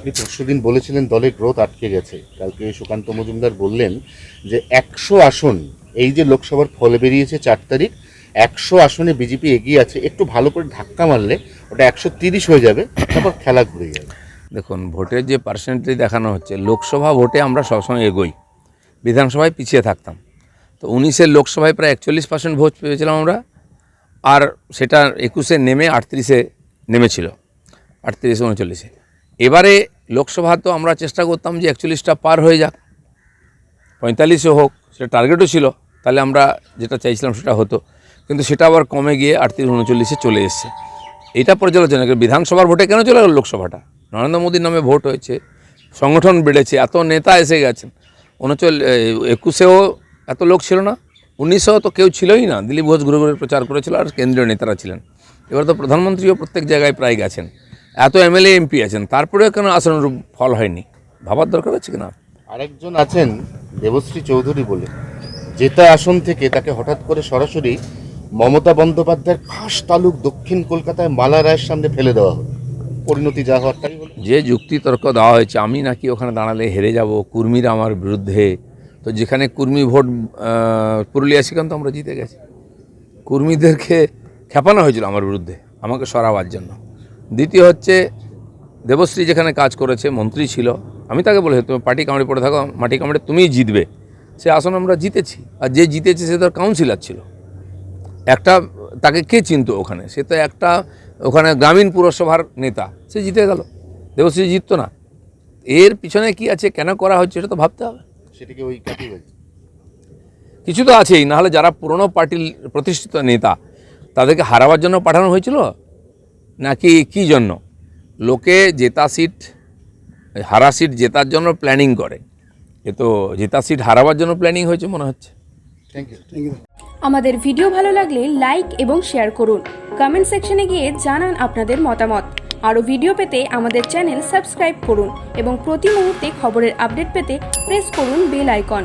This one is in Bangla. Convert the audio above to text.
আপনি পরশুদিন বলেছিলেন দলের গ্রোথ আটকে গেছে। কালকে সুকান্ত মজুমদার বললেন যে একশো আসন, এই যে লোকসভার ফল বেরিয়েছে চার তারিখ, একশো আসনে বিজেপি এগিয়ে আছে, একটু ভালো করে ধাক্কা মারলে ওটা একশো তিরিশ হয়ে যাবে, তারপর খেলা ঘুরে যাবে। দেখুন ভোটের যে পার্সেন্টেজ দেখানো হচ্ছে, লোকসভা ভোটে আমরা সবসময় এগোই। বিধানসভায় পিছিয়ে থাকতাম। তো উনিশের লোকসভায় প্রায় একচল্লিশ পার্সেন্ট ভোট পেয়েছিলাম আমরা, আর সেটা একুশে নেমে আটত্রিশে নেমেছিল, আটত্রিশে উনচল্লিশে। এবারে লোকসভা তো আমরা চেষ্টা করতাম যে একচল্লিশটা পার হয়ে যাক। পঁয়তাল্লিশে হোক, সেটা টার্গেটও ছিল, তাহলে আমরা যেটা চাইছিলাম সেটা হতো। কিন্তু সেটা আবার কমে গিয়ে আটত্রিশ উনচল্লিশে চলে এসছে। এটা পর্যালোচনা করে বিধানসভার ভোটে কেন চলে গেল লোকসভাটা? নরেন্দ্র মোদীর নামে ভোট হয়েছে, সংগঠন বেড়েছে, এত নেতা এসে গেছেন। উনচল একুশেও এত লোক ছিল না, উনিশেও তো কেউ ছিলই না। দিলীপ ঘোষ ঘুরে ঘুরে প্রচার করেছিল আর কেন্দ্রীয় নেতারা ছিলেন। এবার তো প্রধানমন্ত্রীও প্রত্যেক জায়গায় প্রায় গেছেন। এত এমএলএ এমপি আছেন তারপরেও কেন আসানুরূপ ফল হয়নি? ভাবার দরকার আছে কিনা? আরেকজন আছেন দেবশ্রী চৌধুরী বলে। জেতা আসন থেকে তাকে হঠাৎ করে সরাসরি মমতা বন্দ্যোপাধ্যায়ের খাস তালুক দক্ষিণ কলকাতায় মালা রায়ের সামনে ফেলে দেওয়া হলো। পরিণতি যা হওয়ার তাই হলো। যে যুক্তি তর্ক দেওয়া হয়েছে আমি নাকি ওখানে দাঁড়ালে হেরে যাব কুর্মীরা আমার বিরুদ্ধে। তো যেখানে কুর্মী ভোট পুরুলিয়া সেখানে তো আমরা জিতে গেছি। কুর্মীদেরকে খেপানো হয়েছিল আমার বিরুদ্ধে আমাকে সরাবার জন্য। দ্বিতীয় হচ্ছে দেবশ্রী যেখানে কাজ করেছে মন্ত্রী ছিল আমি তাকে বলেছি তুমি পার্টি কামড়ে পড়ে থাকো মাটি কামড়ে তুমিই জিতবে। সে আসন আমরা জিতেছি আর যে জিতেছে সে তো কাউন্সিলার ছিল। একটা তাকে কে চিনতো ওখানে? সে তো একটা ওখানে গ্রামীণ পুরসভার নেতা সে জিতে গেল। দেবশ্রী জিততো না। এর পিছনে কি আছে কেন করা হচ্ছে এটা তো ভাবতে হবে। সেটিকে ওই কিছু তো আছেই নাহলে যারা পুরনো পার্টির প্রতিষ্ঠিত নেতা তাদেরকে হারাবার জন্য পাঠানো হয়েছিল? নাকি কি জন্য? লোকে জেতা সিট হারা সিট জেতার জন্য প্ল্যানিং করে। এ তো জেতা সিট হারাবার জন্য প্ল্যানিং হয়েছে মনে হচ্ছে। থ্যাংক ইউ আমাদের ভিডিও ভালো লাগলে লাইক এবং শেয়ার করুন। কমেন্ট সেকশনে গিয়ে জানান আপনাদের মতামত। আরও ভিডিও পেতে আমাদের চ্যানেল সাবস্ক্রাইব করুন এবং প্রতি মুহূর্তে খবরের আপডেট পেতে প্রেস করুন বেল আইকন